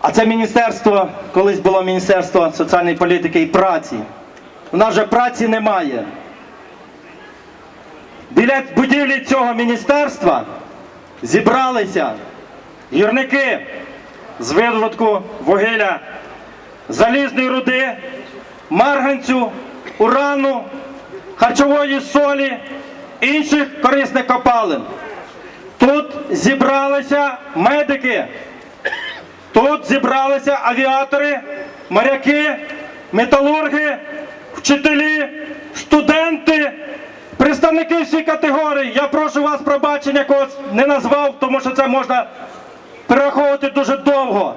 А це міністерство, колись було Міністерство соціальної політики і праці. У нас же праці немає. Біля будівлі цього міністерства зібралися гірники з видобутку вугілля, залізної руди, марганцю, урану, харчової солі, інших корисних копалин. Тут зібралися медики, тут зібралися авіатори, моряки, металурги, вчителі, студенти, представники всіх категорій. Я прошу вас пробачення, когось не назвав, тому що це можна перераховувати дуже довго.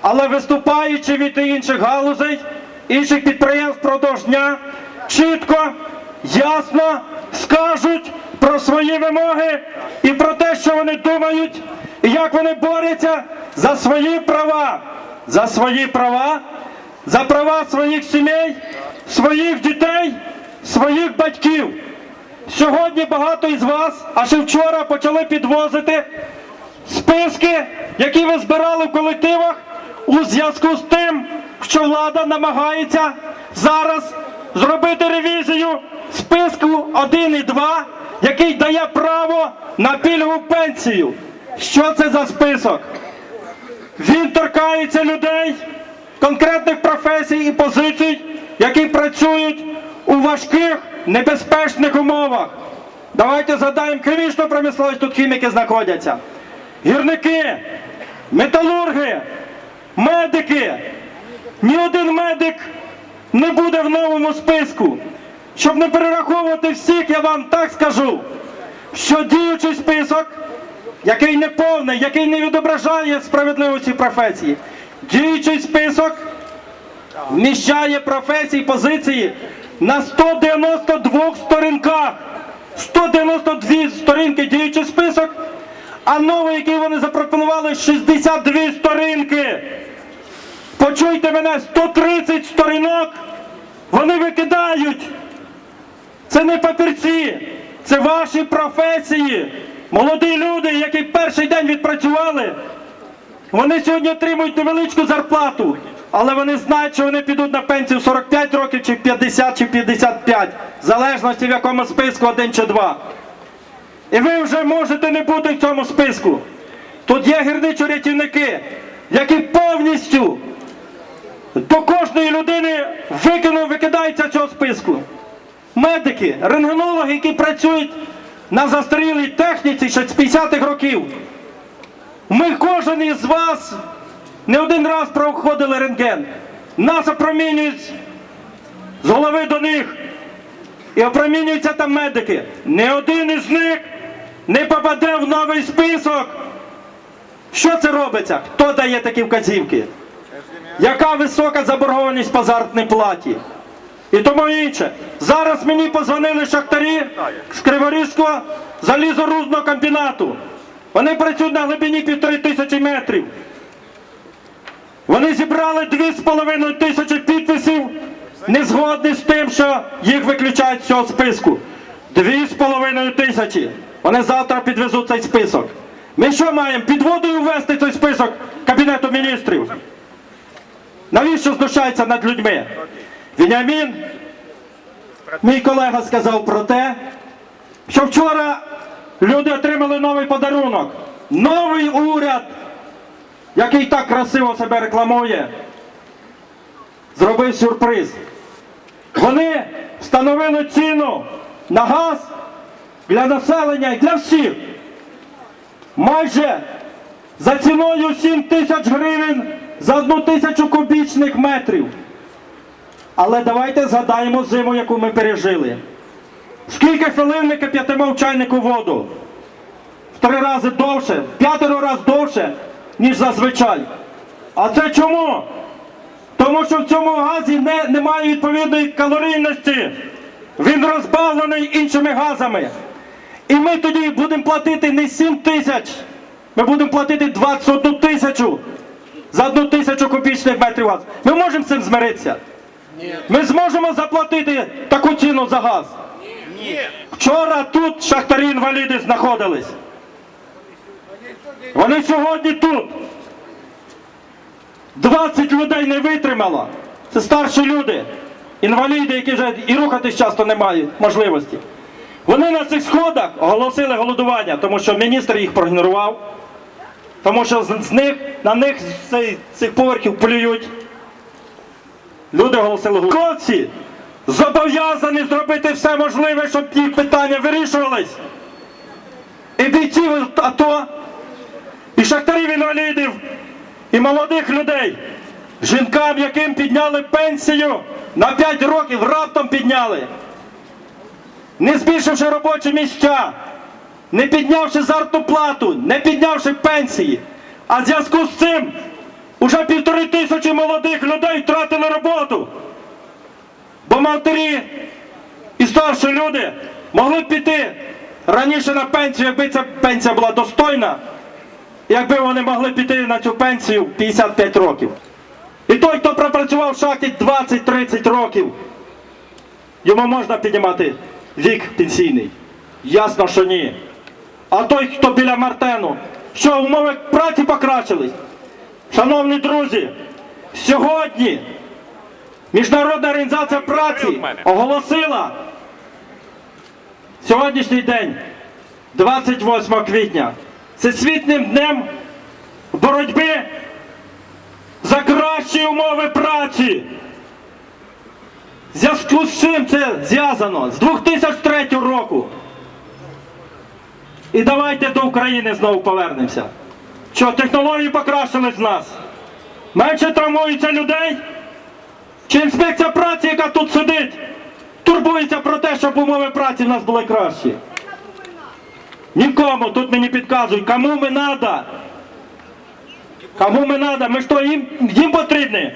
Але виступаючи від інших галузей, інших підприємств впродовж дня, чітко, ясно скажуть про свої вимоги і про те, що вони думають, і як вони борються за свої права, за свої права, за права своїх сімей, своїх дітей, своїх батьків. Сьогодні багато із вас, а ще вчора почали підвозити списки, які ви збирали в колективах у зв'язку з тим, що влада намагається зараз зробити ревізію списку 1 і 2, який дає право на пільгову пенсію. Що це за список? Він торкається людей, конкретних професій і позицій, які працюють у важких, небезпечних умовах. Давайте згадаємо хімічну промисловість, тут хіміки знаходяться. Гірники, металурги, медики. Ні один медик не буде в новому списку. Щоб не перераховувати всіх, я вам так скажу, що діючий список, який не повний, який не відображає справедливості професії, діючий список вміщає професії, позиції на 192 сторінках. 192 сторінки діючий список, а новий, який вони запропонували, 62 сторінки. Почуйте мене, 130 сторінок вони викидають. Це не папірці, це ваші професії. Молоді люди, які перший день відпрацювали, вони сьогодні отримують невеличку зарплату, але вони знають, що вони підуть на пенсію 45 років, чи в 50, чи в 55, в залежності в якому списку один чи два. І ви вже можете не бути в цьому списку. Тут є гірничо-рятівники, які повністю до кожної людини викину, викидаються цього списку. Медики, рентгенологи, які працюють на застарілій техніці ще з 50-х років. Ми кожен із вас не один раз проходили рентген. Нас опромінюють з голови до них. І опромінюються там медики. Не один із них не попаде в новий список. Що це робиться? Хто дає такі вказівки? Яка висока заборгованість по заробітній платі? І тому інше. Зараз мені позвонили шахтарі з Криворізького залізорудного комбінату. Вони працюють на глибині півтори тисячі метрів. Вони зібрали дві з половиною тисячі підписів, не згодні з тим, що їх виключають з цього списку. Дві з половиною тисячі. Вони завтра підвезуть цей список. Ми що маємо? Під водою ввести цей список Кабінету міністрів? Навіщо знущається над людьми? Вініамін, мій колега сказав про те, що вчора люди отримали новий подарунок. Новий уряд, який так красиво себе рекламує, зробив сюрприз. Вони встановили ціну на газ для населення і для всіх. Майже за ціною 7 тисяч гривень за одну тисячу кубічних метрів. Але давайте згадаємо зиму, яку ми пережили. Скільки хвилин ми кип'ятимо в чайнику воду? В три рази довше, в п'ятеро разів довше, ніж зазвичай. А це чому? Тому що в цьому газі не, немає відповідної калорійності. Він розбавлений іншими газами. І ми тоді будемо платити не 7 тисяч, ми будемо платити 21 тисячу за одну тисячу кубічних метрів газу. Ми можемо з цим змиритися? Ми зможемо заплатити таку ціну за газ? Вчора тут шахтарі інваліди знаходились. Вони сьогодні тут. 20 людей не витримало. Це старші люди, інваліди, які вже і рухатись часто не мають можливості. Вони на цих сходах оголосили голодування, тому що міністр їх проігнорував, тому що з них, на них з цих поверхів плюють. Люди оголосили голодування. Зобов'язані зробити все можливе, щоб їх питання вирішувались. І бійців АТО, і шахтарів інвалідів, і молодих людей, жінкам, яким підняли пенсію на 5 років, раптом підняли, не збільшивши робочі місця, не піднявши заробітну плату, не піднявши пенсії. А в зв'язку з цим уже півтори тисячі молодих людей матері і старші люди могли б піти раніше на пенсію, якби ця пенсія була достойна, якби вони могли піти на цю пенсію 55 років. І той, хто пропрацював в шахті 20-30 років, йому можна піднімати вік пенсійний. Ясно, що ні. А той, хто біля Мартену, що умови праці покращились? Шановні друзі, сьогодні Міжнародна організація праці оголосила сьогоднішній день, 28 квітня, всесвітнім днем боротьби за кращі умови праці. В зв'язку з чим це зв'язано? З 2003 року. І давайте до України знову повернемося. Що технології покращились в нас? Менше травмується людей? Чи інспекція праці, яка тут сидить, турбується про те, щоб умови праці в нас були кращі? Нікому тут мені підказують, кому ми надо. Кому ми надо? Ми що, їм, їм потрібні?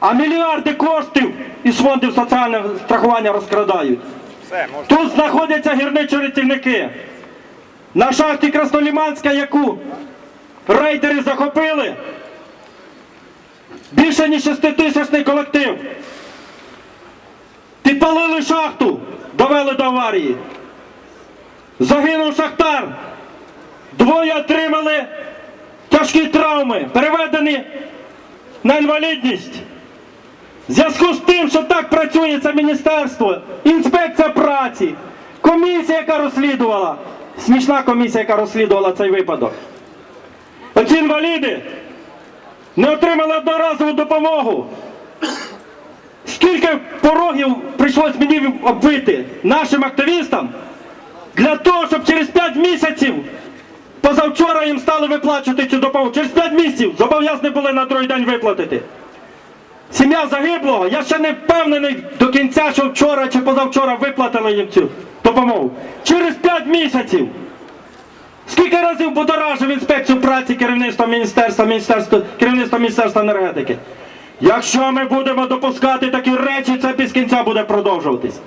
А мільярди коштів із фондів соціального страхування розкрадають. Тут знаходяться гірничі рятівники. На шахті Красноліманська, яку рейдери захопили, більше ніж шеститисячний колектив. Підпалили шахту, довели до аварії. Загинув шахтар. Двоє отримали тяжкі травми, переведені на інвалідність. В зв'язку з тим, що так працює це міністерство, інспекція праці, комісія, яка розслідувала, смішна комісія, яка розслідувала цей випадок. Оці інваліди не отримали одноразову допомогу. Скільки порогів прийшлось мені оббити нашим активістам для того, щоб через 5 місяців позавчора їм стали виплачувати цю допомогу. Через 5 місяців зобов'язані були на другий день виплатити. Сім'я загиблого, я ще не впевнений до кінця, що вчора чи позавчора виплатили їм цю допомогу. Через 5 місяців. Скільки разів будоражив інспекцію праці керівництва міністерства, міністерства, керівництва міністерства енергетики? Якщо ми будемо допускати такі речі, це без кінця буде продовжуватись.